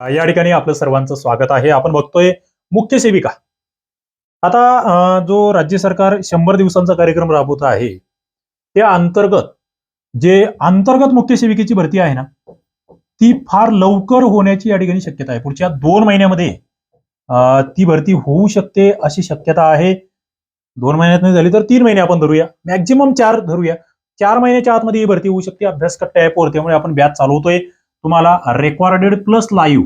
या ठिकाणी आपलं सर्वांचं स्वागत आहे. आपण बघतोय मुख्य सेविका. आता जो राज्य सरकार शंभर दिवसांचा कार्यक्रम राबवत आहे त्या अंतर्गत जे अंतर्गत मुख्य सेविकेची भरती आहे ना ती फार लवकर होण्याची या ठिकाणी शक्यता आहे. पुढच्या दोन महिन्यामध्ये ती भरती होऊ शकते अशी शक्यता आहे. दोन महिन्यात नाही झाली तर तीन महिने आपण धरूया. मॅक्झिमम चार धरूया. चार महिन्याच्या आतमध्ये ही भरती होऊ शकते. अभ्यास कट्टा ॲपवर त्यामुळे आपण बॅच चालवतोय. तुम्हाला रेकॉर्डेड प्लस लाईव्ह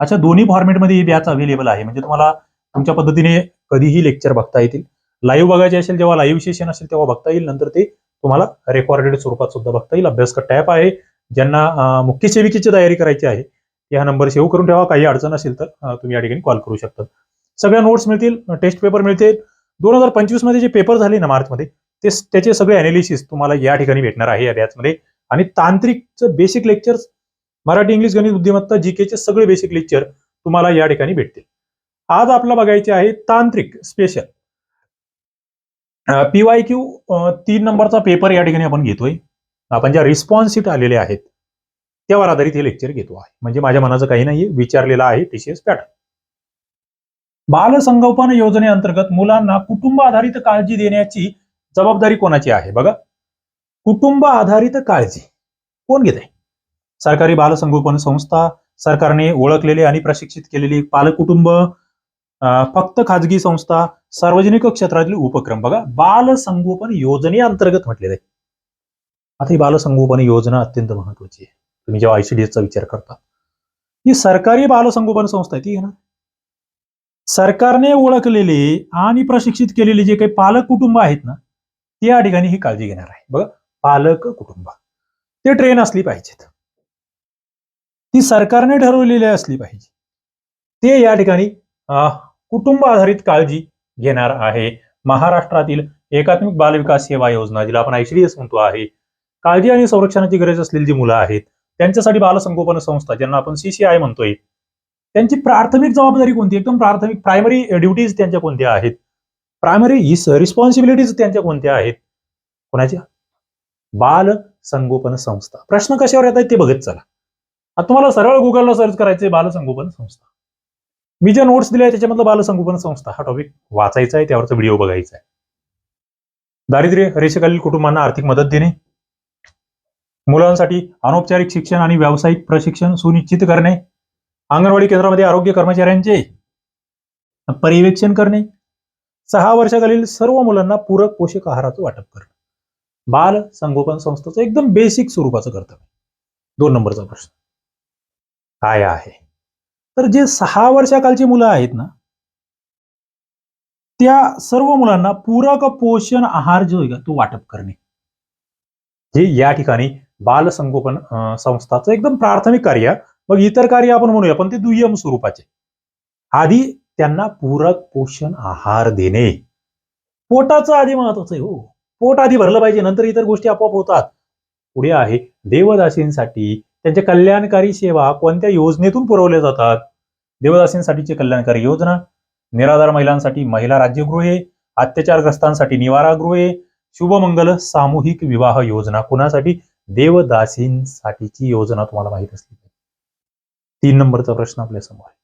अशा दोन्ही फॉर्मेटमध्ये ही बॅच अवेलेबल आहे. म्हणजे तुम्हाला तुमच्या पद्धतीने कधीही लेक्चर बघता येतील. लाईव्ह बघायचे असेल जेव्हा लाईव्ह सेशन असेल तेव्हा बघता येईल. नंतर ते तुम्हाला रेकॉर्डेड स्वरूपात सुद्धा बघता येईल. अभ्यास टॅप आहे. ज्यांना मुख्य सेविकेची तयारी करायची आहे या नंबर सेव्ह करून ठेवा. काही अडचण असेल तर तुम्ही या ठिकाणी कॉल करू शकता. सगळ्या नोट्स मिळतील टेस्ट पेपर मिळतील. दोन हजार पंचवीसमध्ये जे पेपर झाले ना मार्चमध्ये ते त्याचे सगळे अनालिसिस तुम्हाला या ठिकाणी भेटणार आहे या बॅचमध्ये आणि तांत्रिकचं बेसिक लेक्चर्स मराठी इंग्लिश गणित बुद्धिमत्ता जीकेचे सगळे बेसिक लेक्चर तुम्हाला या ठिकाणी भेटतील. आज आपला बघायचे आहे तांत्रिक स्पेशल पीवाय क्यू तीन नंबरचा पेपर या ठिकाणी आपण घेतोय. आपण ज्या रिस्पॉन्सिट आलेले आहेत त्यावर आधारित हे लेक्चर घेतो आहे. म्हणजे माझ्या मनाचं काही नाही विचारलेलं आहे टीसीएस पॅटर्न बाल संगोपन योजनेअंतर्गत मुलांना कुटुंब आधारित काळजी देण्याची जबाबदारी कोणाची आहे? बघा. कुटुंब आधारित काळजी. कोण घेत आहे सरकारी बालसंगोपन संस्था सरकारने ओळखलेले आणि प्रशिक्षित केलेली पालक कुटुंब फक्त खाजगी संस्था सार्वजनिक क्षेत्रातील उपक्रम. बघा बालसंगोपन योजनेअंतर्गत म्हटलेलं आहे. आता ही बालसंगोपन योजना अत्यंत महत्वाची आहे. तुम्ही जेव्हा आयसीडीएसचा विचार करता ही सरकारी बालसंगोपन संस्था आहे ती घेणार सरकारने ओळखलेले आणि प्रशिक्षित केलेले जे काही पालक कुटुंब आहेत ना त्या या ठिकाणी ही काळजी घेणार आहे. बघा पालक कुटुंब ते ट्रेन असली पाहिजेत. ती सरकारने ठरवलेली असली पाहिजे. ते या ठिकाणी कुटुंब आधारित काळजी घेणार आहे. महाराष्ट्रातील एकात्मिक बालविकास सेवा योजना जिला आपण आयसीडीएस म्हणतो आहे काळजी आणि संरक्षणाची गरज असलेली जी मुलं आहेत त्यांच्यासाठी बालसंगोपन संस्था ज्यांना आपण सीसीआय म्हणतोय त्यांची प्राथमिक जबाबदारी कोणती? एकदम प्राथमिक प्रायमरी ड्युटीज त्यांच्या कोणत्या आहेत? प्रायमरी रिस्पॉन्सिबिलिटीज त्यांच्या कोणत्या आहेत? कोणाच्या? बाल संगोपन संस्था. प्रश्न कशावर येतात ते बघत चला. आता तुम्हाला सरळ गुगलला सर्च करायचे बालसंगोपन संस्था. मी जे नोट्स दिले त्याच्यामधलं बालसंगोपन संस्था हा टॉपिक वाचायचा आहे त्यावरचा व्हिडिओ बघायचा आहे. दारिद्र्य रेषेखालील कुटुंबांना आर्थिक मदत देणे. मुलांसाठी अनौपचारिक शिक्षण आणि व्यावसायिक प्रशिक्षण सुनिश्चित करणे. अंगणवाडी केंद्रामध्ये आरोग्य कर्मचाऱ्यांचे पर्यवेक्षण करणे. सहा वर्षाखालील सर्व मुलांना पूरक पोषक आहाराचं वाटप करणे. बाल संगोपन संस्थेचं एकदम बेसिक स्वरूपाचं कर्तव्य दोन नंबरचा प्रश्न. काय आहे? तर जे सहा वर्षाकालची मुलं आहेत ना त्या सर्व मुलांना पूरक पोषण आहार जो आहे तो वाटप करणे. हे या ठिकाणी बाल संगोपन संस्थाचं एकदम प्राथमिक कार्य. मग इतर कार्य आपण म्हणूया पण ते दुय्यम स्वरूपाचे. आधी त्यांना पूरक पोषण आहार देणे. पोटाचं आधी महत्वाचं आहे हो. पोट आधी भरलं पाहिजे नंतर इतर गोष्टी आपोआप होतात. पुढे आहे देवदासींसाठी त्यांच्या कल्याणकारी सेवा कोणत्या योजनेतून पुरवल्या जातात? देवदासींसाठीची कल्याणकारी योजना निराधार महिलांसाठी महिला राज्यगृहे अत्याचारग्रस्तांसाठी निवारागृहे शुभमंगल सामूहिक विवाह योजना कुणासाठी? देवदासींसाठीची योजना तुम्हाला माहीत असली पाहिजे. तीन नंबरचा प्रश्न आपल्यासमोर आहे.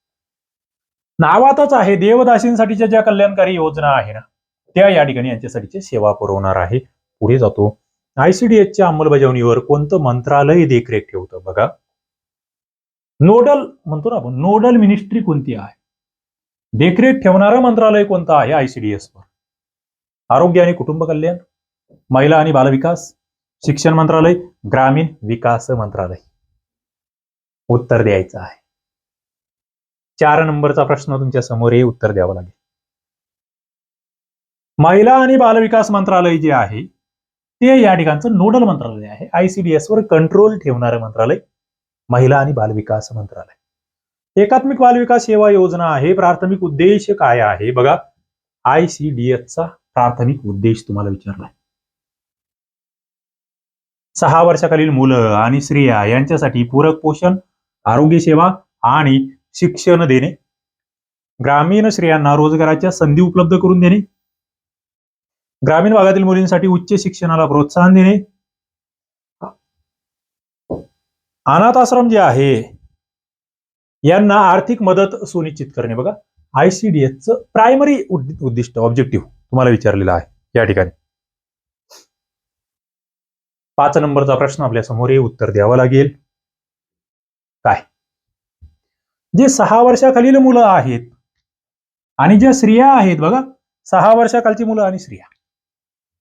नावातच आहे देवदासींसाठीच्या ज्या कल्याणकारी योजना आहे ना त्या या ठिकाणी यांच्यासाठीची सेवा पुरवणार आहे. पुढे जातो. आयसीडीएसच्या अंमलबजावणीवर कोणतं मंत्रालय देखरेख ठेवतं बघा. नोडल म्हणतो ना आपण नोडल मिनिस्ट्री कोणती आहे? देखरेख ठेवणारं मंत्रालय कोणतं आहे आयसीडीएस वर? आरोग्य आणि कुटुंब कल्याण महिला आणि बालविकास शिक्षण मंत्रालय ग्रामीण विकास मंत्रालय? उत्तर द्यायचं आहे. चार नंबरचा प्रश्न तुमच्यासमोर उत्तर द्यावं लागेल. महिला आणि बालविकास मंत्रालय जे आहे ते या ठिकाणचं नोडल मंत्रालय आहे. आयसीडीएस वर कंट्रोल ठेवणारं मंत्रालय महिला आणि बालविकास मंत्रालय. एकात्मिक बालविकास सेवा योजना आहे. प्राथमिक उद्देश काय आहे? बघा आयसीडीएसचा प्राथमिक उद्देश तुम्हाला विचारलाय सहा वर्षाखालील मुलं आणि स्त्रिया यांच्यासाठी पूरक पोषण आरोग्य सेवा आणि शिक्षण देणे. ग्रामीण स्त्रियांना रोजगाराच्या संधी उपलब्ध करून देणे. ग्रामीण भागातील मुलींसाठी उच्च शिक्षणाला प्रोत्साहन देणे. अनाथ आश्रम जे आहे यांना आर्थिक मदत सुनिश्चित करणे. बघा आयसीडीएसचं प्रायमरी उद्दिष्ट ऑब्जेक्टिव्ह तुम्हाला विचारलेलं आहे या ठिकाणी. पाच नंबरचा प्रश्न आपल्यासमोर उत्तर द्यावं लागेल. काय? जे सहा वर्षाखालील मुलं आहेत आणि ज्या स्त्रिया आहेत बघा सहा वर्षाखालची मुलं आणि स्त्रिया.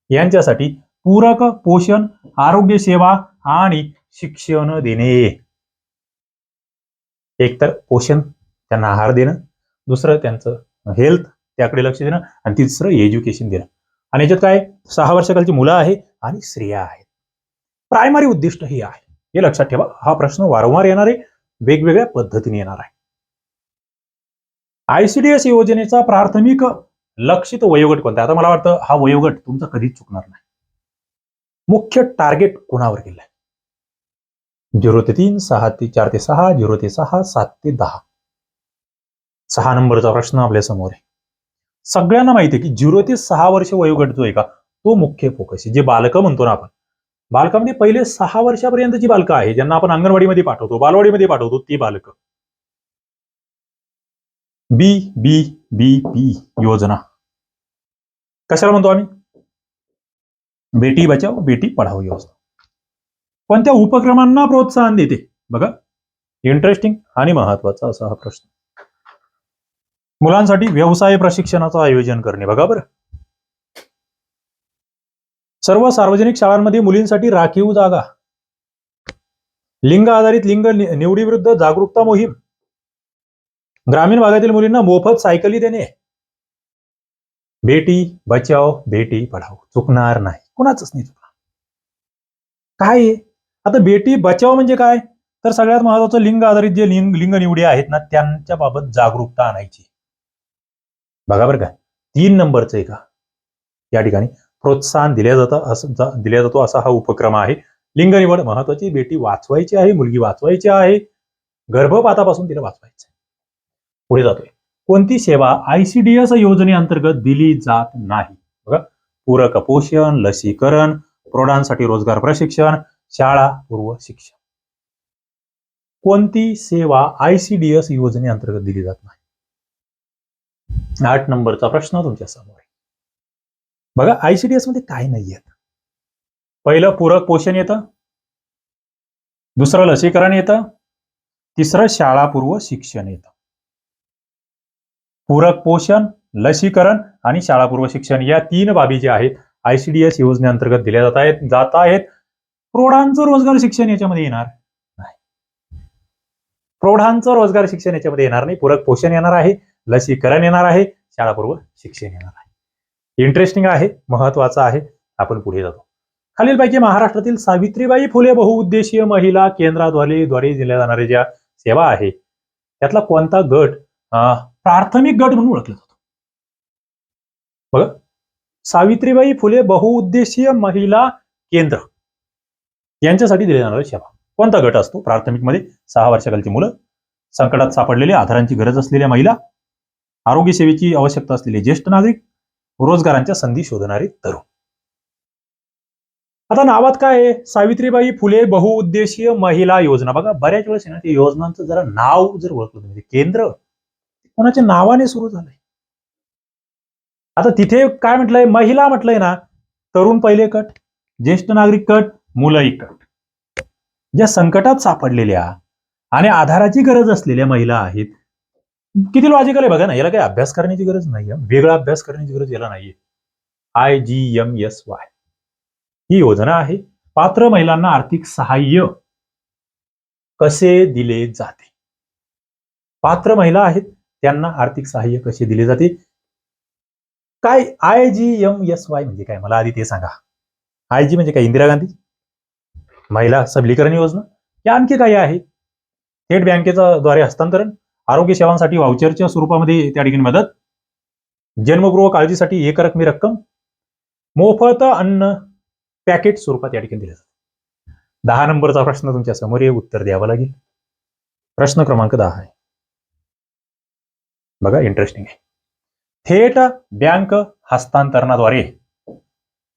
यांच्यासाठी पूरक पोषण आरोग्य सेवा आणि शिक्षण देणे. एकतर पोषण त्यांना आहार देणं. दुसरं त्यांचं हेल्थ त्याकडे लक्ष देणं. आणि तिसरं एज्युकेशन देणं. आणि याच्यात काय? सहा वर्षाखालची मुलं आहे आणि स्त्रिया आहेत. प्रायमरी उद्दिष्ट हे आहे. हे लक्षात ठेवा. हा प्रश्न वारंवार येणार आहे. वेगवेगळ्या पद्धतीने येणार आहे. आयसीडीएस योजनेचा प्राथमिक लक्षित वयोगट कोणता आता मला वाटतं हा वयोगट तुमचा कधीच चुकणार नाही. मुख्य टार्गेट कोणावर गेलाय झिरो ते तीन सहा ते चार ते सहा झिरो ते सहा सात ते दहा. सहा नंबरचा प्रश्न आपल्यासमोर आहे. सगळ्यांना माहिती आहे की झिरो ते सहा वर्ष वयोगट जो आहे का तो मुख्य फोकस आहे. जे बालकं म्हणतो ना आपण बालकामध्ये पहिले सहा वर्षापर्यंतची बालकं आहे ज्यांना आपण अंगणवाडीमध्ये पाठवतो बालवाडीमध्ये पाठवतो ती बालकं. बी बी बी पी योजना. कशाला म्हणतो आम्ही? बेटी बचाव बेटी पढाओ योजना कोणत्या उपक्रमांना प्रोत्साहन देते. बघा इंटरेस्टिंग आणि महत्त्वाचा असा हा प्रश्न. मुलांसाठी व्यवसाय प्रशिक्षणाचं आयोजन करणे. बघा बरं. सर्व सार्वजनिक शाळांमध्ये मुलींसाठी राखीव जागा. लिंग आधारित लिंग निवडीविरुद्ध जागरूकता मोहीम. ग्रामीण भागातील मुलींना मोफत सायकली देणे. बेटी बचाव बेटी पढाओ. चुकणार नाही. कुणाचच नाही चुकणार. काय आहे? आता बेटी बचाव म्हणजे काय? तर सगळ्यात महत्वाचं लिंग आधारित जे लिंग लिंग निवडी आहेत ना त्यांच्या बाबत जागरूकता आणायची. बघा बरं का तीन नंबरचं आहे का? या ठिकाणी प्रोत्साहन दिल्या जातं असं जा- दिल्या जातो असा हा उपक्रम आहे. लिंग निवड महत्वाची बेटी वाचवायची आहे मुलगी वाचवायची आहे. गर्भपातापासून तिला वाचवायचं आहे पुढे जातोय. कोणती सेवा आयसीडीएस योजनेअंतर्गत दिली जात नाही? बघा पूरक पोषण लसीकरण प्रौढांसाठी रोजगार प्रशिक्षण शाळा पूर्व शिक्षण. कोणती सेवा आयसीडीएस योजनेअंतर्गत दिली जात नाही? आठ नंबरचा प्रश्न तुमच्यासमोर आहे. बघा आयसीडीएसमध्ये काय नाही येत पहिलं पूरक पोषण येतं. दुसरं लसीकरण येतं. तिसरं शाळापूर्व शिक्षण येतं. पूरक पोषण लसीकरण आणि शाळापूर्व शिक्षण या तीन बाबी ज्या आहेत आयसीडीएस योजनेअंतर्गत दिल्या जात आहेत जात आहेत. प्रौढांचं रोजगार शिक्षण याच्यामध्ये येणार नाही. प्रौढांचं रोजगार शिक्षण याच्यामध्ये येणार नाही. पूरक पोषण येणार आहे लसीकरण येणार आहे शाळापूर्व शिक्षण येणार आहे. इंटरेस्टिंग आहे महत्वाचं आहे आपण पुढे जातो. खालीलपैकी महाराष्ट्रातील सावित्रीबाई फुले बहुउद्देशीय महिला केंद्राद्वारे द्वारे दिल्या जाणाऱ्या ज्या सेवा आहे त्यातला कोणता गट अं, प्राथमिक गट म्हणून ओळखला जातो. बघा. सावित्रीबाई फुले बहुउद्देशीय महिला केंद्र. यांच्यासाठी दिले जाणारे सेवा कोणता गट असतो? प्राथमिकमध्ये सहा वर्षाखालची मुलं संकटात सापडलेले आधारांची गरज असलेल्या महिला आरोग्य सेवेची आवश्यकता असलेले ज्येष्ठ नागरिक रोजगारांच्या संधी शोधणारे तरुण. आता नावात काय आहे? सावित्रीबाई फुले बहुउद्देशीय महिला योजना. बघा बऱ्याच वेळेस ना ते योजनांचं जरा नाव जर ओळखलं तुम्ही म्हणजे केंद्र कोणाच्या नावाने सुरू झालंय? आता तिथे काय म्हटलंय? महिला म्हटलंय ना तरुण पहिले कट ज्येष्ठ नागरिक कट मुलंही कट. ज्या संकटात सापडलेल्या आणि आधाराची गरज असलेल्या महिला आहेत किती लॉजिकल आहे बघा ना याला काही अभ्यास करण्याची गरज नाहीये. वेगळा अभ्यास करण्याची गरज याला नाहीये. I G M S Y ही योजना आहे. पात्र महिलांना आर्थिक सहाय्य कसे दिले जाते? पात्र महिला आहेत. त्यांना आर्थिक सहाय्य कसे दिले जाते? काय I G M S Y म्हणजे काय? मला आधी ते सांगा. आय जी म्हणजे काय? इंदिरा गांधी? महिला सबलीकरण योजना? या आणखी काही आहे. थेट बँकेचा द्वारे हस्तांतरण आरोग्य सेवांसाठी व्हाउचरच्या स्वरूपामध्ये त्या ठिकाणी मदत जन्मगृह काळजीसाठी एक रकमी रक्कम मोफत अन्न पॅकेट स्वरूपात या ठिकाणी दिलं जातं. दहा नंबरचा प्रश्न तुमच्यासमोर उत्तर द्यावं लागेल. प्रश्न क्रमांक दहा आहे. बघा इंटरेस्टिंग आहे. थेट बँक हस्तांतरणाद्वारे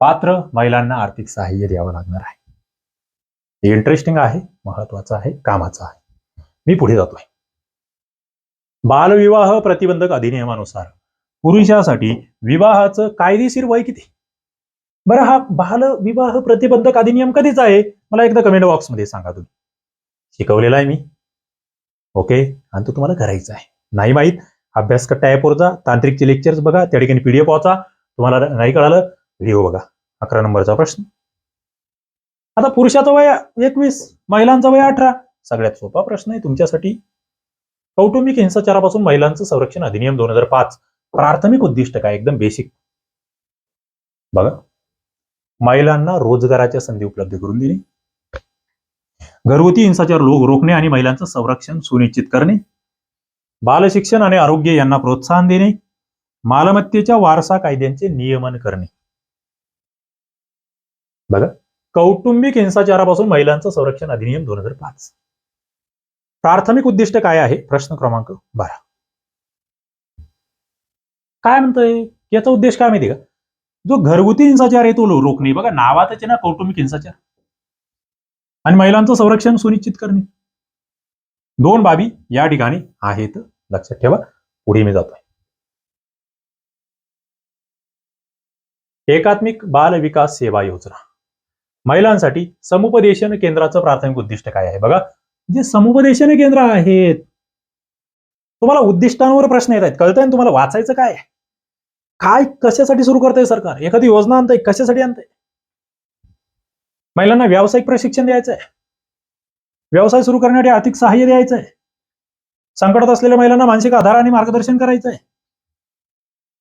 पात्र महिलांना आर्थिक सहाय्य द्यावं लागणार आहे. इंटरेस्टिंग आहे महत्वाचं आहे कामाचं आहे. मी पुढे जातोय. बालविवाह प्रतिबंधक अधिनियमानुसार पुरुषासाठी विवाहाचं कायदेशीर वय किती? बरं हा बालविवाह प्रतिबंधक अधिनियम कधीच आहे? मला एकदा कमेंट बॉक्समध्ये सांगा तुम्ही. शिकवलेला आहे मी. ओके आणि तो तुम्हाला करायचा आहे. नाही माहीत अभ्यास कट्टा ॲपवर जा तांत्रिकचे लेक्चर्स बघा त्या ठिकाणी पीडीएफ वाचा तुम्हाला नाही कळालं व्हिडिओ बघा. अकरा नंबरचा प्रश्न. आता पुरुषाचं वय एकवीस महिलांचं वय अठरा. सगळ्यात सोपा प्रश्न आहे तुमच्यासाठी. कौटुंबिक हिंसाचारापासून महिलांचं संरक्षण अधिनियम दोन हजार पाच. प्राथमिक उद्दिष्ट काय? एकदम बेसिक बघा. महिलांना रोजगाराच्या संधी उपलब्ध करून दिली. घरगुती हिंसाचार रोखणे आणि महिलांचं संरक्षण सुनिश्चित करणे. बालशिक्षण आणि आरोग्य यांना प्रोत्साहन देणे मालमत्तेच्या वारसा कायद्यांचे नियमन करणे. बघा कौटुंबिक हिंसाचारापासून महिलांचं संरक्षण अधिनियम दोन हजार पाच. प्राथमिक उद्दिष्ट काय आहे? प्रश्न क्रमांक बारा. काय म्हणतोय? याचा उद्देश काय माहिती का? जो घरगुती हिंसाचार आहे तो रोखणे. बघा नावातच आहे ना कौटुंबिक हिंसाचार. आणि महिलांचं संरक्षण सुनिश्चित करणे. दोन बाबी या ठिकाणी आहेत. लक्षात ठेवा. पुढे मी जातोय. एकात्मिक बाल विकास सेवा योजना. महिलांसाठी समुपदेशन केंद्राचं प्राथमिक उद्दिष्ट काय आहे? बघा जे समुपदेशन केंद्र आहेत तुम्हाला उद्दिष्टांवर प्रश्न येत आहेत. कळतंय ना तुम्हाला? वाचायचं काय? काय कशासाठी सुरू करतंय सरकार? एखादी योजना आणतंय कशासाठी आणतंय? महिलांना व्यावसायिक प्रशिक्षण द्यायचं आहे व्यवसाय सुरू करण्यासाठी आर्थिक सहाय्य द्यायचं आहे संकटात असलेल्या महिलांना मानसिक आधार आणि मार्गदर्शन करायचं आहे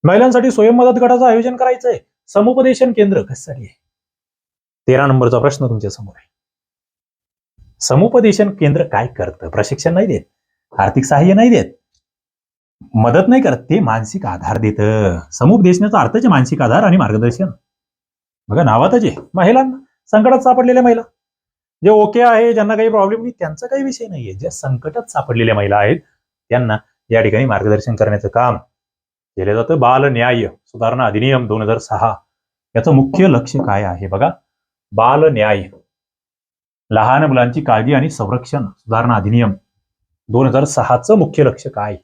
महिलांसाठी स्वयं मदत गटाचं आयोजन करायचं आहे समुपदेशन केंद्र कशासाठी आहे? तेरा नंबरचा प्रश्न तुमच्यासमोर आहे. समुपदेशन केंद्र काय करतं? प्रशिक्षण नाही देत. आर्थिक सहाय्य नाही देत. मदत नाही करत. ते मानसिक आधार देतं. समुपदेशनाचा अर्थच मानसिक आधार आणि मार्गदर्शन. बघा नावातच आहे. महिलांना संकटात सापडलेल्या महिला. जे ओके आहे ज्यांना काही प्रॉब्लेम नाही त्यांचा काही विषय नाहीये. ज्या संकटात सापडलेल्या महिला आहेत त्यांना या ठिकाणी मार्गदर्शन करण्याचं काम केलं जातं. बाल न्याय सुधारणा अधिनियम दोन हजार सहा याचं मुख्य लक्ष काय आहे बघा? बाल न्याय. लहान मुलांची काळजी आणि संरक्षण सुधारणा अधिनियम दोन हजार सहाचं मुख्य लक्ष काय?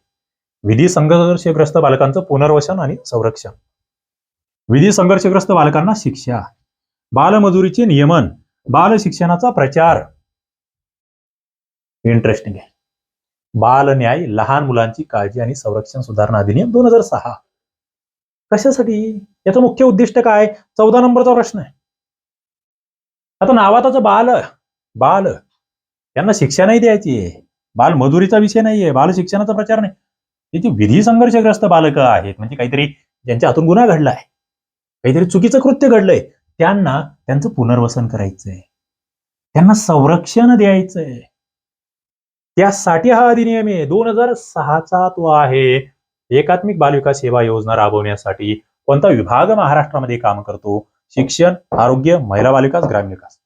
विधी संघर्षग्रस्त बालकांचं पुनर्वसन आणि संरक्षण. विधी संघर्षग्रस्त बालकांना शिक्षा. बालमजुरीचे नियमन. बाल शिक्षणाचा प्रचार. इंटरेस्टिंग आहे. बाल न्याय लहान मुलांची काळजी आणि संरक्षण सुधारणा अधिनियम दोन हजार सहा. कशासाठी? याचं मुख्य उद्दिष्ट काय? चौदा नंबरचा प्रश्न आहे. आता नावाताचं बाल बाल त्यांना शिक्षा नाही द्यायची आहे. बाल मजुरीचा विषय नाहीये बाल शिक्षणाचा प्रचार नाही. त्याची विधी संघर्षग्रस्त बालकं आहेत. म्हणजे काहीतरी ज्यांच्या हातून गुन्हा घडलाय काहीतरी चुकीचं कृत्य घडलंय. त्यांना त्यांचं पुनर्वसन करायचंय. त्यांना संरक्षण द्यायचंय. त्यासाठी हा अधिनियम आहे. दोन हजार सहाचा तो आहे. एकात्मिक बालविकास सेवा योजना राबवण्यासाठी कोणता विभाग महाराष्ट्रामध्ये काम करतो? शिक्षण आरोग्य महिला बालविकास ग्रामीण विकास.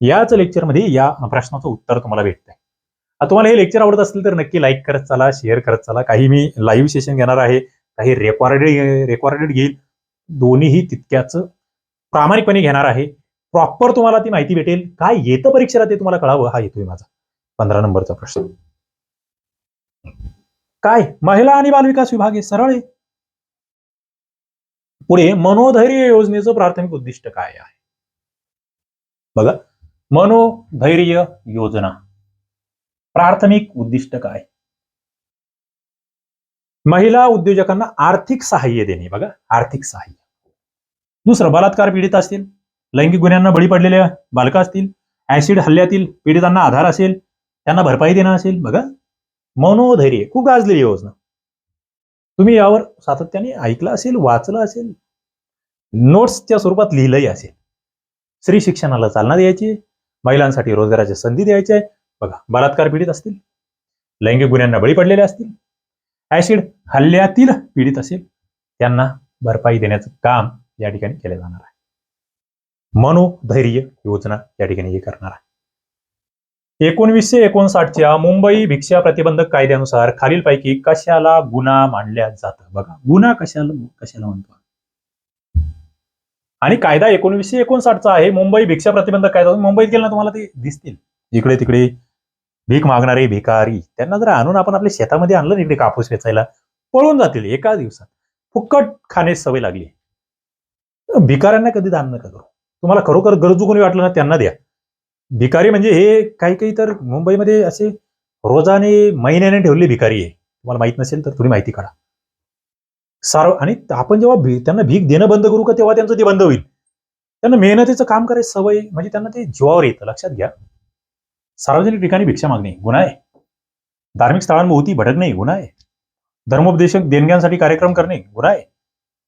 याच लेक्चरमध्ये या प्रश्नाचं उत्तर तुम्हाला भेटतंय. तुम्हाला हे लेक्चर आवडत असेल तर नक्की लाईक करत चला शेअर करत चला. काही मी लाईव्ह सेशन घेणार आहे. काही रेकॉर्डेड रेकॉर्डेड घेईल. दोन्हीही तितक्याच प्रामाणिकपणे घेणार आहे. प्रॉपर तुम्हाला ती माहिती भेटेल. काय येतं परीक्षेला ते तुम्हाला कळावं? हा येतोय माझा. पंधरा नंबरचा प्रश्न. काय? महिला आणि बालविकास विभाग आहे सरळ आहे? पुढे मनोधैर्य योजनेचं प्राथमिक उद्दिष्ट काय आहे? बघा. मनोधैर्य योजना. प्राथमिक उद्दिष्ट काय? महिला उद्योजकांना आर्थिक सहाय्य देणे. बघा. आर्थिक सहाय्य. दुसरं बलात्कार पीडित असतील लैंगिक गुन्ह्यांना बळी पडलेल्या बालका असतील ऍसिड हल्ल्यातील पीडितांना आधार असेल त्यांना भरपाई देणं असेल बघा. मनोधैर्य खूप गाजलेली योजना. तुम्ही यावर सातत्याने ऐकलं असेल वाचलं असेल नोट्सच्या स्वरूपात लिहिलंही असेल. स्त्री शिक्षणाला चालना द्यायची महिलांसाठी रोजगाराच्या संधी द्यायच्या आहे. बघा बलात्कार पीडित असतील लैंगिक गुन्ह्यांना बळी पडलेले असतील ऍसिड हल्ल्यातील पीडित असेल त्यांना भरपाई देण्याचं काम या ठिकाणी केल्या जाणार आहे. मनोधैर्य योजना या ठिकाणी हे करणार आहे. एकोणवीसशे एकोणसाठच्या मुंबई भिक्षा प्रतिबंधक कायद्यानुसार खालीलपैकी कशाला गुन्हा मानल्या जातं बघा गुन्हा कशाला कशाला म्हणतो आणि कायदा एकोणवीसशे एकोणसाठचा आहे मुंबई भिक्षा प्रतिबंधक कायदा. मुंबईत गेला तुम्हाला ते दिसतील. इकडे तिकडे भीक मागणारे भिकारी त्यांना जर आणून आपण आपल्या शेतामध्ये आणलं इकडे कापूस वेचायला पळून जातील एका दिवसात. फुकट खाण्याची सवय लागली. भिकाऱ्यांना कधी दान नका करू. तुम्हाला खरोखर गरजू कोणी वाटलं ना त्यांना द्या. भिकारी म्हणजे हे काही काही तर मुंबईमध्ये असे रोजाने महिन्याने ठेवलेले भिकारी आहे. तुम्हाला माहीत नसेल तर थोडी माहिती काढा. सार्व आणि आपण जेव्हा भी- त्यांना भीक देणं बंद करू का तेव्हा त्यांचं ते बंद होईल. त्यांना मेहनतीचं काम करायची सवय म्हणजे त्यांना ते जीवावर येतं. लक्षात घ्या. सार्वजनिक ठिकाणी भिक्षा मागणे गुन्हा आहे. धार्मिक स्थळांभोवती भटकणे गुन्हा आहे. धर्मोपदेशक देणग्यांसाठी कार्यक्रम करणे गुन्हा आहे.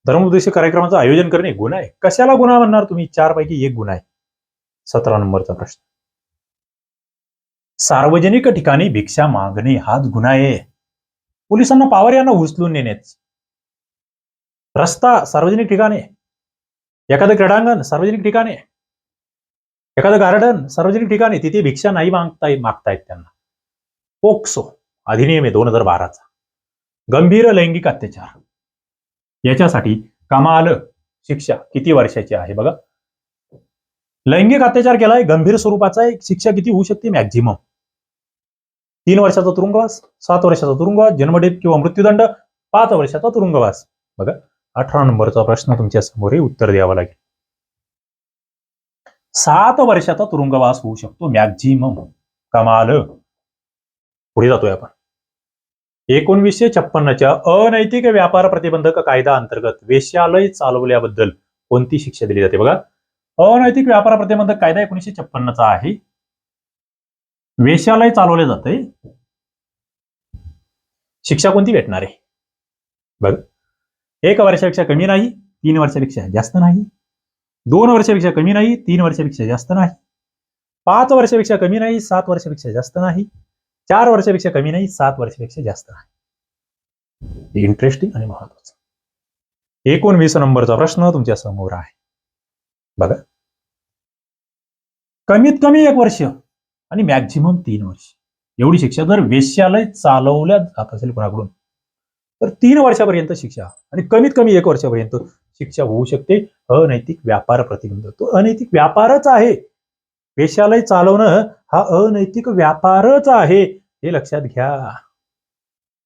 धर्मोपदेश कार्यक्रमाचं आयोजन करणे गुन्हा आहे. कशाला गुन्हा म्हणणार तुम्ही? चार पैकी एक गुन्हा आहे. सतरा नंबरचा प्रश्न. सार्वजनिक ठिकाणी भिक्षा मागणे हाच गुन्हा आहे. पोलिसांना पावर यांना उचलून नेणेच रस्ता सार्वजनिक ठिकाणी एखादं क्रीडांगण सार्वजनिक ठिकाणी एखादं गार्डन सार्वजनिक ठिकाणी तिथे भिक्षा नाही मागताय मागतायत त्यांना. पोक्सो अधिनियम आहे दोन हजार बाराचा. गंभीर लैंगिक अत्याचार. याच्यासाठी कमाल शिक्षा किती वर्षाची आहे बघा. लैंगिक अत्याचार केलाय गंभीर स्वरूपाचा एक शिक्षा किती होऊ शकते? मॅक्झिमम तीन वर्षाचा तुरुंगवास सात वर्षाचा तुरुंगवास जन्मठेप किंवा मृत्यूदंड पाच वर्षाचा तुरुंगवास. बघा अठरा नंबरचा प्रश्न तुमच्यासमोर उत्तर द्यावं लागेल. सात वर्षाचा तुरुंगवास होऊ शकतो मॅक्झिमम कमाल. पुढे जातोय आपण. एकोणवीसशे छप्पन्नच्या अनैतिक व्यापार प्रतिबंधक कायदा अंतर्गत वेश्यालय चालवल्याबद्दल कोणती शिक्षा दिली जाते? बघा अनैतिक व्यापार प्रतिबंधक कायदा एकोणीसशे छप्पन्नचा आहे. वेश्यालय चालवले जाते. शिक्षा कोणती भेटणार? आहे बघ एक वर्षापेक्षा कमी नाही तीन वर्षापेक्षा जास्त नाही. दोन वर्षापेक्षा कमी नाही तीन वर्षापेक्षा जास्त नाही. पाच वर्षापेक्षा कमी नाही सात वर्षापेक्षा जास्त नाही. चार वर्षापेक्षा कमी नाही सात वर्षापेक्षा जास्त नाही इंटरेस्टिंग आणि महत्वाचं. एकोणवीस नंबरचा प्रश्न तुमच्यासमोर आहे. बघा. कमीत कमी एक वर्ष आणि मॅक्झिमम तीन वर्ष. एवढी शिक्षा जर वेश्यालय चालवल्या जात असेल कोणाकडून तर तीन वर्षापर्यंत शिक्षा आणि कमीत कमी एक वर्षापर्यंत शिक्षा होऊ शकते. अनैतिक व्यापार प्रतिबंध. तो अनैतिक व्यापारच आहे. वेश्यालय चालवणं हा अनैतिक व्यापारच आहे हे लक्षात घ्या.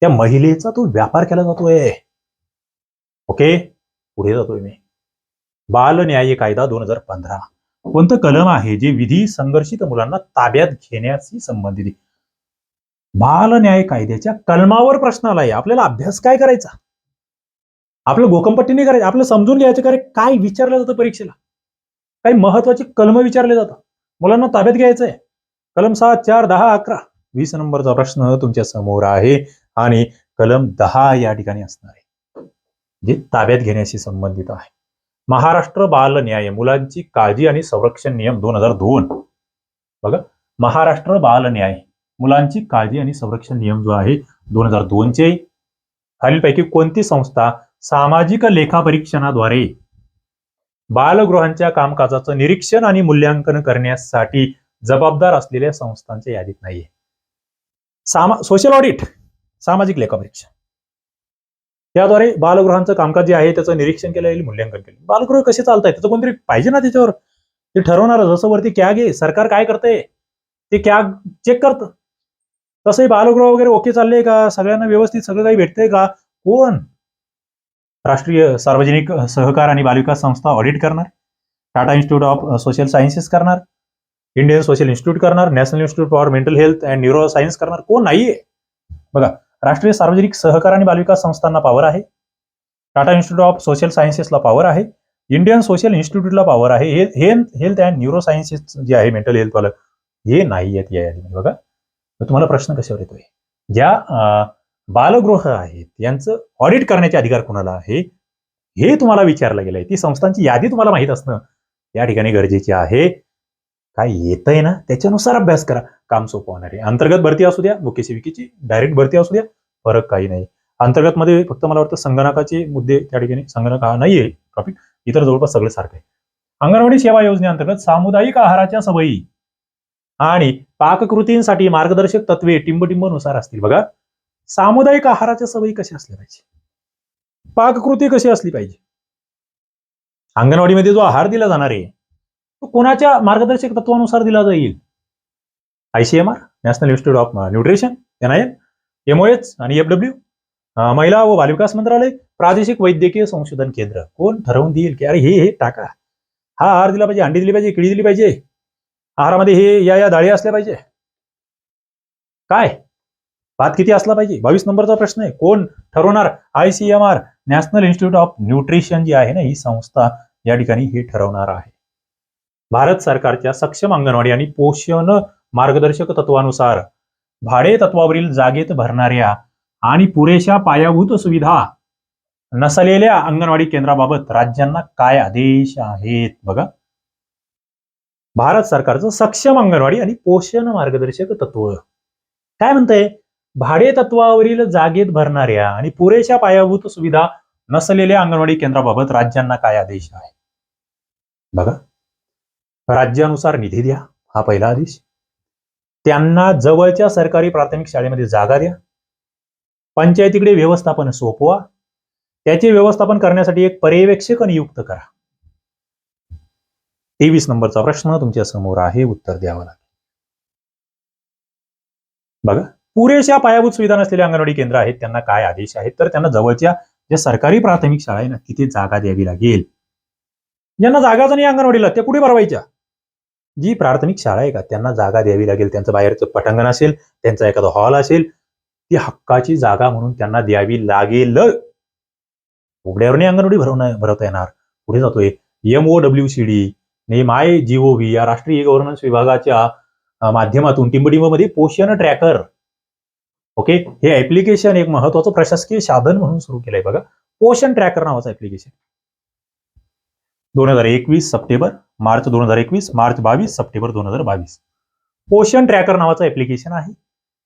त्या महिलेचा तो व्यापार केला जातोय. ओके? पुढे जातोय मी. बाल न्याय कायदा दोन हजार पंधरा. कोणतं कलम आहे जे विधी संघर्षित मुलांना ताब्यात घेण्याशी संबंधित? बाल न्याय कायद्याच्या कलमावर प्रश्न आलाय. आपल्याला अभ्यास काय करायचा? आपलं गोकंपट्टी नाही करायचं. आपलं समजून घ्यायचं कारण काय विचारलं जातं परीक्षेला? काही महत्वाची कलम विचारले जातात. मुलांना ताब्यात घ्यायचंय. कलम सात चार दहा अकरा. वीस नंबरचा प्रश्न तुमच्यासमोर आहे आणि कलम दहा या ठिकाणी असणार आहे जे ताब्यात घेण्याशी संबंधित आहे. महाराष्ट्र बाल न्याय मुलांची काळजी आणि संरक्षण नियम दोन हजार दोन. बघा महाराष्ट्र बाल न्याय मुलांची काळजी आणि संरक्षण नियम जो आहे दोन हजार दोनचे. खालीलपैकी कोणती संस्था सामाजिक लेखापरीक्षणाद्वारे बालगृहांच्या कामकाजाचं निरीक्षण आणि मूल्यांकन करण्यासाठी जबाबदार असलेल्या संस्थांच्या यादीत नाहीये. सामा सोशल ऑडिट सामाजिक लेखापरीक्षण त्याद्वारे बालगृहांचं कामकाज जे आहे त्याचं निरीक्षण केलं जाईल मूल्यांकन केलं. बालगृह कसे चालत आहे त्याचं कोणतरी पाहिजे ना त्याच्यावर? ते ठरवणार जसं वरती कॅग आहे सरकार काय करतंय? ते कॅग चेक करतं. तसंही बालगृह वगैरे ओके चालले का? सगळ्यांना व्यवस्थित सगळं काही भेटतंय का? कोण? राष्ट्रीय सार्वजनिक सहकार आणि बालविकास संस्था ऑडिट करणार. Tata institute of social sciences करणार. इंडियन सोशल इन्स्टिट्यूट करणार national institute for mental health and neuro science करणार. कोण नाहीये? बघा राष्ट्रीय सार्वजनिक सहकार आणि बालविकास संस्थांना पॉवर आहे. टाटा इन्स्टिट्यूट ऑफ सोशल सायन्सेसला पॉवर आहे. इंडियन सोशल इन्स्टिट्यूटला पॉवर आहे. हे हेल्थ अँड न्यूरो सायन्सेस जे आहे मेंटल हेल्थवालं हे नाही आहेत या यादीमध्ये. बघा तर तुम्हाला प्रश्न कशावर येतोय? ज्या बालगृह आहेत यांचं ऑडिट करण्याचे अधिकार कोणाला आहे? हे तुम्हाला विचारलं गेलंय. ती संस्थांची यादी तुम्हाला माहीत असणं या ठिकाणी गरजेचे आहे. काय येतंय ना त्याच्यानुसार अभ्यास करा. काम सोपं होणार आहे. अंतर्गत भरती असू द्या मुख्य सेविकेची डायरेक्ट भरती असू द्या फरक काही नाही. अंतर्गत मध्ये फक्त मला वाटतं संगणकाचे मुद्दे त्या ठिकाणी संगणक हा नाहीये टॉपिक इतर जवळपास सगळे सारखं आहे. अंगणवाडी सेवा योजनेअंतर्गत सामुदायिक आहाराच्या सवयी आणि पाककृतींसाठी मार्गदर्शक तत्वे टिंबटिंबनुसार असतील. बघा सामुदायिक आहाराच्या सवयी कशा असल्या पाहिजे? पाककृती कशी असली पाहिजे? अंगणवाडीमध्ये जो आहार दिला जाणार आहे तो कोणाच्या मार्गदर्शक तत्वानुसार दिला जाईल? ICMR national institute of nutrition N I M MOH आणि एफडब्ल्यू महिला व बालविकास मंत्रालय प्रादेशिक वैद्यकीय संशोधन केंद्र. कोण ठरवून देईल की अरे हे हे टाका. हा आहार दिला पाहिजे अंडी दिली पाहिजे किडी दिली पाहिजे. आहारामध्ये हे या या डाळी असल्या पाहिजे. काय? भात किती असला पाहिजे? बावीस नंबरचा प्रश्न आहे. कोण ठरवणार? ICMR national institute of nutrition जी आहे ना ही संस्था या ठिकाणी हे ठरवणार आहे. भारत सरकारच्या सक्षम अंगणवाडी आणि पोषण मार्गदर्शक तत्वानुसार भाडे तत्वावरील जागेत भरणाऱ्या आणि पुरेशा पायाभूत सुविधा नसलेल्या अंगणवाडी केंद्राबाबत राज्यांना काय आदेश आहेत बघा. भारत सरकारचं सक्षम अंगणवाडी आणि पोषण मार्गदर्शक तत्व. काय म्हणतंय? भाडे तत्वावरील जागेत भरणाऱ्या आणि पुरेशा पायाभूत सुविधा नसलेल्या अंगणवाडी केंद्राबाबत राज्यांना काय आदेश आहे? बघा. राज्यानुसार निधी द्या हा पहिला आदेश. त्यांना जवळच्या सरकारी प्राथमिक शाळेमध्ये जागा द्या. पंचायतीकडे व्यवस्थापन सोपवा. त्याचे व्यवस्थापन करण्यासाठी एक पर्यवेक्षक नियुक्त करा. तेवीस नंबरचा प्रश्न तुमच्यासमोर आहे उत्तर द्यावं लागेल. बघा पुरेशा पायाभूत सुविधा नसलेल्या अंगणवाडी केंद्र आहेत त्यांना काय आदेश आहेत? तर त्यांना जवळच्या ज्या सरकारी प्राथमिक शाळा आहे ना तिथे जागा द्यावी लागेल. ज्यांना जागाच नाही अंगणवाडीला त्या कुठे भरवायच्या. जी प्राथमिक शाळा आहे का त्यांना जागा द्यावी लागेल त्यांचं बाहेरचं पटांगण असेल त्यांचा एखादा हॉल असेल ती हक्काची जागा म्हणून त्यांना द्यावी लागेल उघड्यावर नाही अंगणवाडी भरवणं भरवता येणार. पुढे जातोय M O W C D my GOV या राष्ट्रीय गव्हर्नन्स विभागाच्या माध्यमातून टिंबडिंबमध्ये पोषण ट्रॅकर ओके? हे ऍप्लिकेशन एक महत्वाचं प्रशासकीय साधन म्हणून सुरू केलंय बघा. पोषण ट्रॅकर नावाचं ऍप्लिकेशन दोन हजार एकवीस सप्टेंबर मार्च दोन हजार एकवीस मार्च बावीस सप्टेंबर दोन हजार बावीस. पोषण ट्रॅकर नावाचं ऍप्लिकेशन आहे.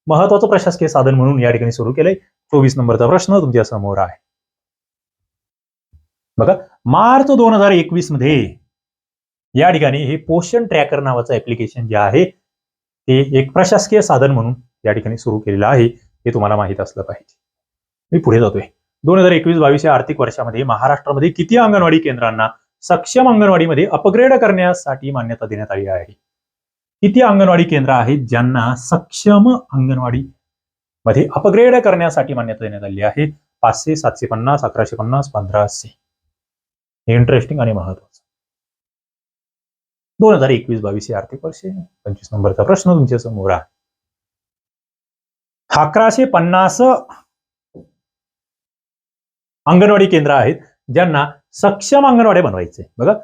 महत्वाचं प्रशासकीय साधन म्हणून या ठिकाणी सुरू केलंय. चोवीस नंबरचा प्रश्न तुमच्यासमोर आहे. बघा मार्च दोन हजार एकवीसमध्ये या ठिकाणी हे पोषण ट्रॅकर नावाचं ऍप्लिकेशन जे आहे ते एक प्रशासकीय साधन म्हणून या ठिकाणी सुरू केलेलं आहे. हे तुम्हाला माहीत असलं पाहिजे. मी पुढे जातोय. दोन हजार एकवीस बावीस या आर्थिक वर्षामध्ये महाराष्ट्रामध्ये किती अंगणवाडी केंद्रांना सक्षम अंगणवाडीमध्ये अपग्रेड करण्यासाठी मान्यता देण्यात आली आहे. किती अंगणवाडी केंद्र आहेत ज्यांना सक्षम अंगणवाडी मध्ये अपग्रेड करण्यासाठी मान्यता देण्यात आली आहे? पाचशे सातशे पन्नास अकराशे पन्नास पंधराशे. इंटरेस्टिंग आणि महत्वाचं दोन हजार एकवीस बावीस हे आर्थिक वर्ष पंचवीस नंबरचा प्रश्न तुमच्यासमोर आहे. अकराशे पन्नास अंगणवाडी केंद्र आहेत. ज्यांना सक्षम अंगणवाड्या बनवायचे बघा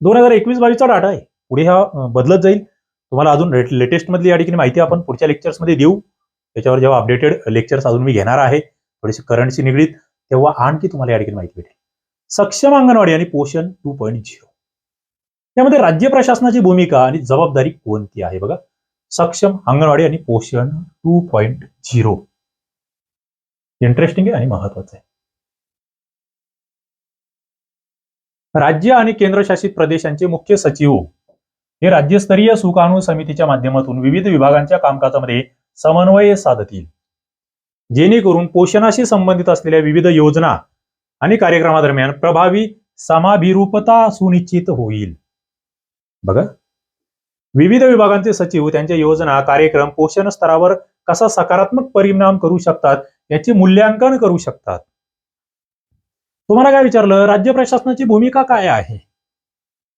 दोन हजार एकवीस बावीसचा डाटा आहे. पुढे हा बदलत जाईल. तुम्हाला अजून लेटेस्ट मधली या ठिकाणी माहिती आपण पुढच्या लेक्चर्समध्ये देऊ. त्याच्यावर जेव्हा अपडेटेड लेक्चर्स अजून मी घेणार आहे. थोडीशी करंटशी निगडीत तेव्हा आणखी तुम्हाला या ठिकाणी माहिती भेटेल. सक्षम अंगणवाडी आणि पोषण टू पॉईंट झिरो यामध्ये राज्य प्रशासनाची भूमिका आणि जबाबदारी कोणती आहे? बघा सक्षम अंगणवाडी आणि पोषण टू पॉईंट झिरो इंटरेस्टिंग आहे आणि महत्वाचं आहे. राज्य आणि केंद्रशासित प्रदेशांचे मुख्य सचिव. हे राज्यस्तरीय सुकाणू समितीच्या माध्यमातून विविध विभागांच्या कामकाजामध्ये समन्वय साधतील. जेणेकरून पोषणाशी संबंधित असलेल्या विविध योजना आणि कार्यक्रमादरम्यान प्रभावी समाभिरूपता सुनिश्चित होईल. बघा. विविध विभागांचे सचिव त्यांच्या योजना कार्यक्रम पोषण स्तरावर कसा सकारात्मक परिणाम करू शकतात याचे मूल्यांकन करू शकतात. तुम्हाला काय विचारलं? राज्य प्रशासनाची भूमिका काय आहे?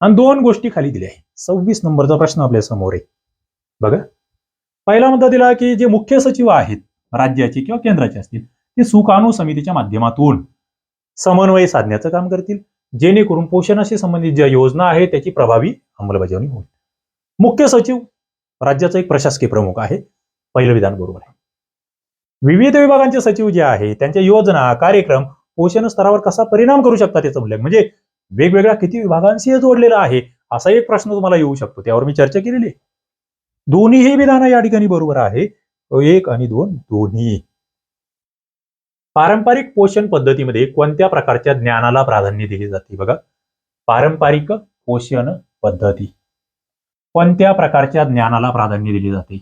आणि दोन गोष्टी खाली दिल्या आहे सव्वीस नंबरचा प्रश्न आपल्यासमोर आहे. बघा. पहिला मुद्दा दिला की जे मुख्य सचिव आहेत राज्याचे किंवा केंद्राचे असतील ते सुकाणू समितीच्या माध्यमातून समन्वय साधण्याचं काम करतील. जेणेकरून पोषणाशी संबंधित ज्या योजना आहेत त्याची प्रभावी अंमलबजावणी होईल. मुख्य सचिव राज्याचा एक प्रशासकीय प्रमुख आहे. पहिलं विधान बरोबर आहे. विविध विभागांचे सचिव जे आहे त्यांच्या योजना कार्यक्रम पोषण स्तरावर कसा परिणाम करू शकतात याचं मूल्यांकन? म्हणजे वेगवेगळ्या किती विभागांशी हे जोडलेलं आहे असा एक प्रश्न तुम्हाला येऊ शकतो. त्यावर मी चर्चा केलेली आहे. दोन्हीही विधानं या ठिकाणी बरोबर आहे. एक आणि दोन दोन्ही. पारंपरिक पोषण पद्धतीमध्ये कोणत्या प्रकारच्या ज्ञानाला प्राधान्य दिले जाते? बघा. पारंपरिक पोषण पद्धती. कोणत्या प्रकारच्या ज्ञानाला प्राधान्य दिले जाते?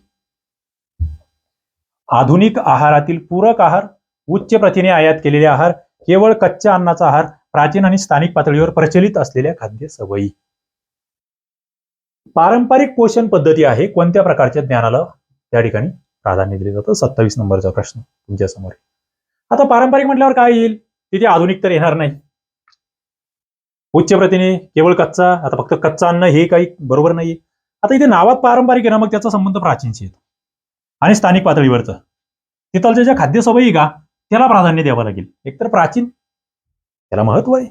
आधुनिक आहारातील पूरक आहार उच्च प्रथिने आयात केलेले आहार केवळ कच्च्या अन्नाचा आहार प्राचीन आणि स्थानिक पातळीवर प्रचलित असलेल्या खाद्य सवयी. पारंपरिक पोषण पद्धती आहे कोणत्या प्रकारच्या ज्ञानाला त्या ठिकाणी प्राधान्य दिले जातं? सत्तावीस नंबरचा प्रश्न तुमच्यासमोर आता पारंपरिक म्हटल्यावर काय येईल? तिथे आधुनिक तर येणार नाही. उच्च प्रतीने केवळ कच्चा आता फक्त कच्चा अन्न हे काही बरोबर नाहीये. आता इथे नावात पारंपरिक आहे ना मग त्याचा संबंध प्राचीनशी येतो आणि स्थानिक पातळीवरचं. तिथलच्या ज्या खाद्य सवयी का त्याला प्राधान्य द्यावं लागेल. एकतर प्राचीन त्याला महत्त्व आहे.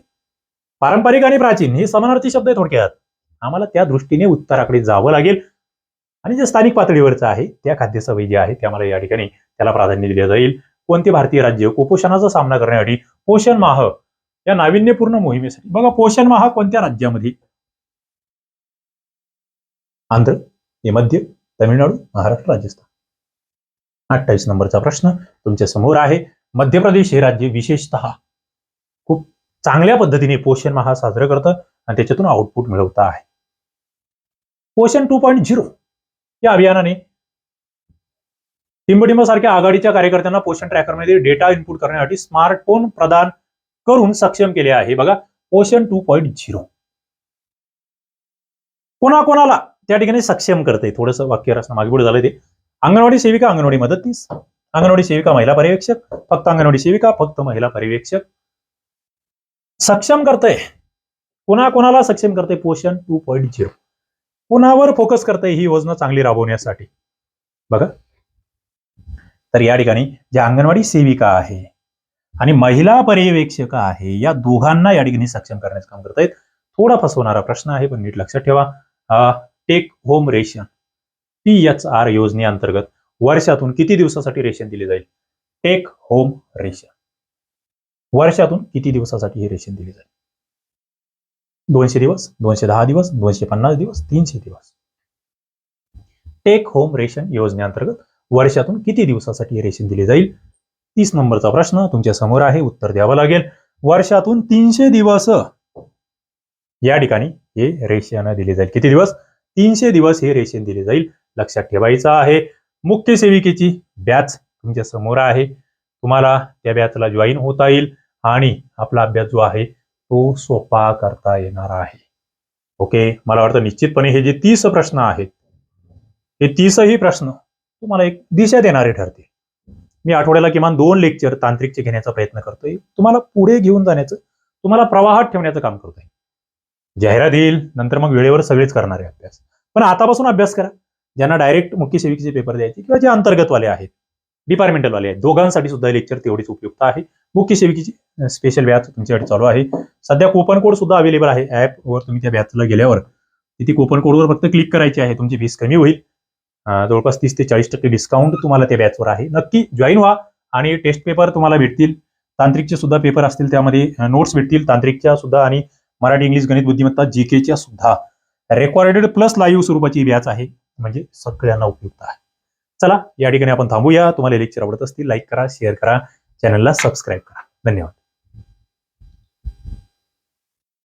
पारंपरिक आणि प्राचीन हे समानार्थी शब्द आहे थोडक्यात. आम्हाला त्या दृष्टीने उत्तराकडे जावं लागेल. आणि जे स्थानिक पातळीवरचं आहे त्या खाद्यसवयी जे आहे आहेत त्या या ठिकाणी त्याला प्राधान्य दिले जाईल. कोणते भारतीय राज्य कुपोषणाचा सामना करण्यासाठी पोषण माह या नाविन्यपूर्ण मोहिमेसाठी. बघा पोषण माह कोणत्या राज्यामध्ये? आंध्र हे मध्य तमिळनाडू महाराष्ट्र राजस्थान. अठ्ठावीस नंबरचा प्रश्न तुमच्यासमोर आहे. मध्य प्रदेश हे राज्य विशेषतः खूप चांगल्या पद्धतीने पोषण माह साजरं करतं आणि त्याच्यातून आउटपुट मिळवत आहे. पोषण टू पॉईंट झिरो या अभियानाने टिंबटिंब सारख्या आघाडीच्या कार्यकर्त्यांना पोषण ट्रॅकरमध्ये डेटा इनपुट करण्यासाठी स्मार्टफोन प्रदान करून सक्षम केले आहे. बघा पोषण टू पॉईंट झिरो कोणाकोणाला त्या ठिकाणी सक्षम करते थोडंसं वाक्य रचना मागे पुढे झालं ते. अंगणवाडी सेविका अंगणवाडी मदतीस अंगणवाडी सेविका महिला पर्यवेक्षक फक्त अंगणवाडी सेविका फक्त महिला पर्यवेक्षक सक्षम करतंय कोणा कोणाला सक्षम करते पोषण टू पॉईंट झिरो कोणावर फोकस करते ही योजना चांगली राबवण्यासाठी बघा तर या ठिकाणी ज्या अंगणवाडी सेविका आहे आणि महिला पर्यवेक्षक आहे या दोघांना या ठिकाणी सक्षम करण्याचं काम करतायत थोडा फसवणारा प्रश्न आहे पण नीट लक्षात ठेवा take home ration P H R योजनेअंतर्गत वर्षातून किती दिवसासाठी रेशन दिले जाईल? टेक होम रेशन वर्षातून किती दिवसासाठी हे रेशन दिले जाईल? दोनशे दिवस दोनशे दहा दिवस दोनशे पन्नास दिवस तीनशे दिवस. टेक होम रेशन योजनेअंतर्गत वर्षातून किती दिवसासाठी हे रेशन दिले जाईल? तीस नंबरचा प्रश्न तुमच्यासमोर आहे उत्तर द्यावं लागेल. वर्षातून तीनशे दिवस. या ठिकाणी हे रेशन दिले जाईल. किती दिवस? तीनशे दिवस हे रेशन दिले जाईल. लक्षात ठेवायचं आहे. मुख्य सेविकेची बॅच तुमच्यासमोर आहे. तुम्हाला त्या बॅचला जॉईन होता येईल आणि आपला अभ्यास जो आहे तो सोपा करता येणार आहे. ओके? मला वाटतं निश्चितपणे हे जे तीस प्रश्न आहेत हे तीसही प्रश्न तुम्हाला एक दिशा देणारे ठरते मी आठवड्याला किमान दोन लेक्चर तांत्रिकचे घेण्याचा प्रयत्न करतोय. तुम्हाला पुढे घेऊन जाण्याचं तुम्हाला प्रवाहात ठेवण्याचं काम करतोय. जाहिरात येईल नंतर मग वेळेवर सगळेच करणारे अभ्यास. पण आतापासून अभ्यास करा. ज्यांना डायरेक्ट मुख्य सेविकेचे पेपर द्यायचे किंवा जे अंतर्गतवाले आहेत डिपार्टमेंटलवाले आहेत. दोघांसाठी सुद्धा लेक्चर तेवढीच उपयुक्त आहे. मुख्य सेविकेची स्पेशल बॅच तुमच्यासाठी चालू आहे. सध्या कोपन कोड सुद्धा अवेलेबल आहे. ऍपवर तुम्ही त्या बॅचला गेल्यावर तिथे कोपन कोडवर फक्त क्लिक करायची आहे. तुमची फीस कमी होईल. जवळपास तीस ते चाळीस टक्के डिस्काउंट तुम्हाला त्या बॅचवर आहे. नक्की जॉईन व्हा आणि टेस्ट पेपर तुम्हाला भेटतील. तांत्रिकचे सुद्धा पेपर असतील त्यामध्ये नोट्स भेटतील. तांत्रिकच्या सुद्धा आणि मराठी इंग्लिश गणित बुद्धिमत्ता जी केच्या सुद्धा. रेकॉर्डेड प्लस लाईव्ह स्वरूपाची बॅच आहे. म्हणजे सगळ्यांना उपयुक्त आहे. चला या ठिकाणी आपण थांबूया. तुम्हाला लेक्चर आवडत असतील लाईक करा शेअर करा. चॅनलला सबस्क्राईब करा. धन्यवाद.